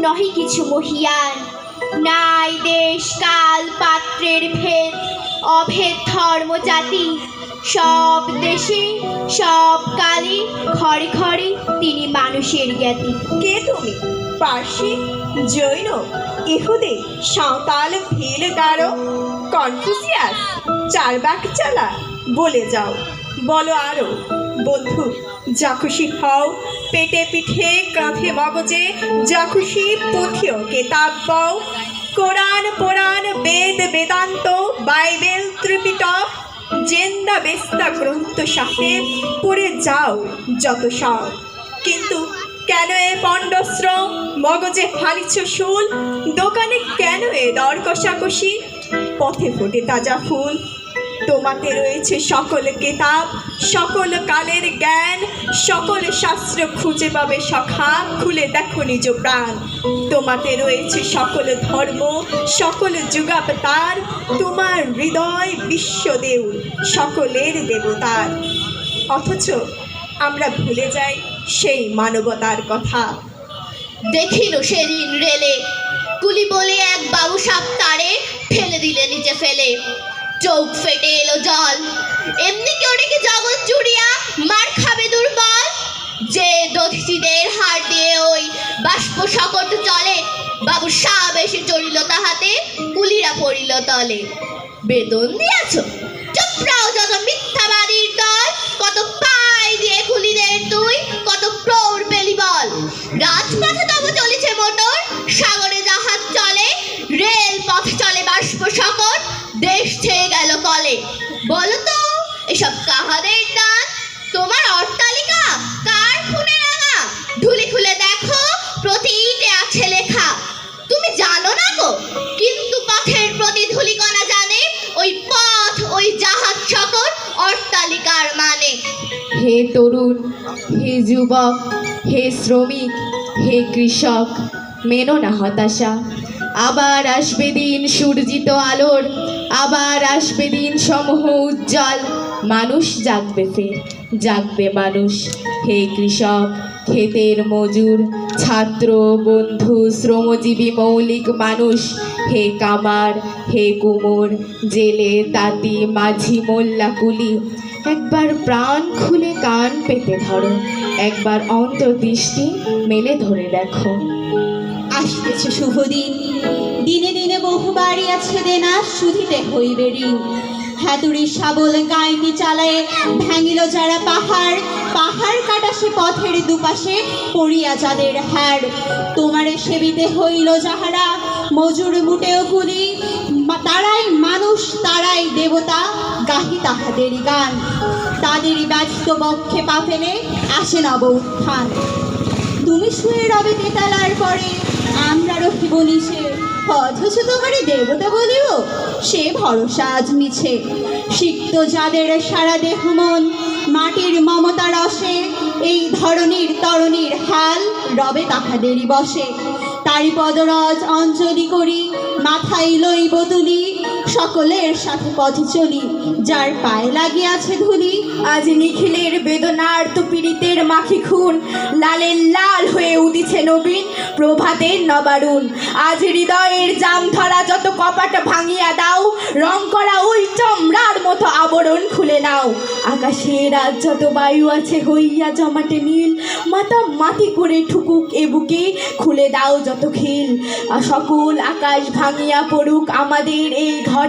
নহে কিছু মহিয়ান। নাই দেশ, কাল, পাত্রের ভেদ, অভেদ ধর্ম, জাতি। সব দেশে, সব কালে, ঘরে ঘরে তিনি মানুষের জ্ঞাতি। কে তুমি? পার্সি, জৈন, ইহুদি, সাঁওতাল, ভিল, গারো, কনফুসিয়াস, চারবাক চালা, বলে যাও। বলো আরও। বন্ধু, যা খুশি হও। পেটে পিঠে, কাঁধে মগজে, যা খুশি পুঁথিও, কেতাব পাও কোরআন, পুরাণ, বেদ, বেদান্ত, বাইবেল, ত্রিপিটক, জেন্দা, বেস্তা, গ্রন্থ, সাহেব, পড়ে যাও যত সব। কিন্তু কেন এ পণ্ডশ্রম মগজে ফালিছ শুল। দোকানে কেন এ দর কষাকষি পথে ফোটে তাজা ফুল। তোমাতে রয়েছে সকল কেতাব, সকল কালের জ্ঞান, সকল শাস্ত্র খুঁজে পাবে সখা, খুলে দেখো নিজ প্রাণ। তোমাতে রয়েছে সকল ধর্ম, সকল যুগাবতার, তোমার হৃদয় বিশ্বদেউ সকলের দেবতার। অথচ আমরা ভুলে যাই সেই মানবতার কথা। দেখিল সেদিন রেলে, কুলি বলে এক বাবু সাপ তারে ফেলে দিলে নিচে ফেলে। চোখ ফেটে এলো জল। এমনি কেউ ডেকে জগৎ জুড়িয়া মার খাবে দুর্বল? যে দধিচিদের হাড় দিয়ে ওই বাষ্প সকট চলে বাবু সাপ এসে চড়িল তাহাতে, কুলিরা পড়িল তলে। বেতন দিয়াছ? গেল কলে। বলো তো, এসব কাহাদের দান? তোমার অট্টালিকা কার খুনে রাঙা? ঢুলি খুলে দেখো প্রতিতে আছে লেখা। তুমি জানো না গো, কিন্তু পথের প্রতি ধুলিকণা জানে, ওই পথ, ওই জাহাজ সকল অট্টালিকার মানে। হে তরুণ, হে যুবক, হে শ্রমিক, হে কৃষক, মেনো না হতাশা। আবার আসবে দিন সূর্যিত আলোর, আবার আসবে দিন সমূহ উজ্জ্বল। মানুষ জাগবে ফের, জাগবে মানুষ। হে কৃষক, ক্ষেতের মজুর, ছাত্র, বন্ধু, শ্রমজীবী, মৌলিক মানুষ, হে কামার, হে কুমোর, জেলে, তাঁতি, মাঝি, মোল্লা, কুলি, একবার প্রাণ খুলে কান পেতে ধরো, একবার অন্তর্দৃষ্টি মেলে ধরে দেখো। আসিতেছে শুভ দিন দিনে দিনে বহু বাড়ি আছে দেনা শুধিতে হইবে ঋণ। হাতুড়ি শাবল গাইতি চালায়ে ভাঙিল যারা পাহাড় পাহাড় কাটা সে পথের দুপাশে পড়িয়া যাদের হ্যার তোমারে সেবিতে হইল যাহারা, মজুর মুটেও কুলি তারাই মানুষ, তারাই দেবতা, গাহি তাহাদেরই গান। তাদেরই ব্যস্ত বক্ষে পা ফেলে আসে নব উত্থান। তুমি শুয়ে রবে তেতালার পরে আমরা বলি সে। অথচ তোমারে দেবতা বলিও সে ভরসা আজ মিছে। সিক্ত যাদের সারা দেহ মন, মাটির মমতা রসে, এই ধরনের তরণীর হাল রবে তাহাদেরই বসে। তারি পদরজ অঞ্জলি করি, মাথায় লইব তুলি সকলের সাথে পথে চলি, যার পায়ে লাগিয়াছে ধুলি। আজ নিখিলের বেদনার তো পীড়িতের মাখি খুন লালের লাল হয়ে উদিছে নবীন প্রভাতের নবারুণ। আজ হৃদয়ের জাম ধরা যত কপাট ভাঙিয়া দাও, রং করা ওই চমড়ার মতো আবরণ খুলে নাও। আকাশের আজ যত বায়ু আছে হইয়া জমাটে নীল মাথা মাটি করে ঠুকুক এ বুকে খুলে দাও যত খিল। সকল আকাশ ভাঙিয়া পড়ুক আমাদের এই ঘরে।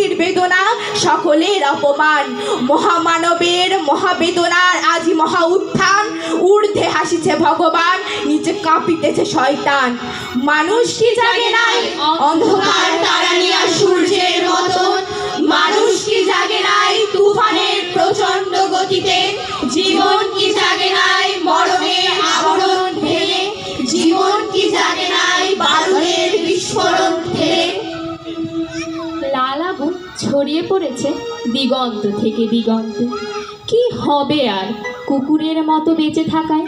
জাতির বেদনা, সকলের অপমান। মহামানবের মহাবেদনার আজি মহা উত্থান, ঊর্ধ্বে হাসিছে ভগবান, নিচে কাঁপিতেছে শয়তান। মানুষ কি জাগে নাই অন্ধকার তারানিয়া সূর্যের মতন। মানুষ কি জাগে নাই তুফানের প্রচণ্ড গতিতে জীবন ছড়িয়ে পড়েছে দিগন্ত থেকে দিগন্তে। কি হবে আর কুকুরের মতো বেঁচে থাকায়?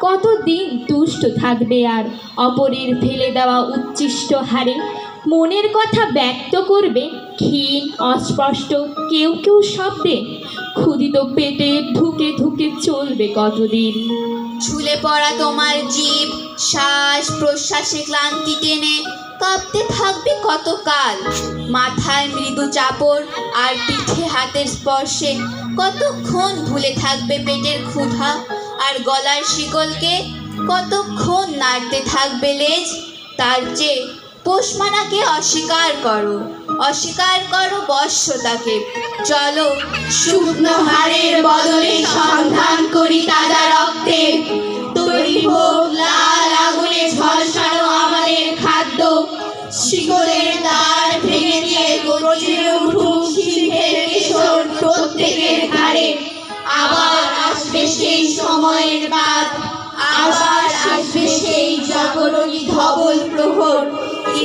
কতদিন তুষ্ট থাকবে আর অপরের ফেলে দেওয়া উচ্ছিষ্ট হারে? মনের কথা ব্যক্ত করবে ক্ষীণ, অস্পষ্ট, কেউ কেউ শব্দে। ক্ষুদিত পেটে ধুকে ধুকে চলবে কতদিন? ঝুলে পড়া তোমার জীব, শ্বাস প্রশ্বাসে ক্লান্তি টেনে কাঁপতে থাকবে কতকাল? মাথায় মৃদু চাপড় আর পিঠে হাতের স্পর্শে কতক্ষণ ভুলে থাকবে পেটের ক্ষুধা? আর গলার শিকলকে কতক্ষণ নাড়তে থাকবে লেজ? তার চেয়ে পোষমানাকে অস্বীকার করো। অস্বীকার করো বর্ষতাকে। চলো শুকনো হাড়ের বদলে সন্ধান করি তাজা রক্তের।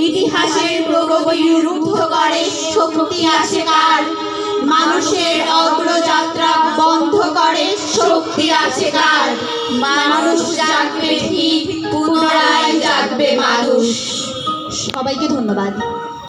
ইতিহাসের প্রগতি রুদ্ধ করে, শক্তি আসে কার? মানুষের অগ্রযাত্রা বন্ধ করে, শক্তি আছে কার? মানুষ জাগবে ঠিক, পুনরায় জাগবে মানুষ। সবাইকে ধন্যবাদ।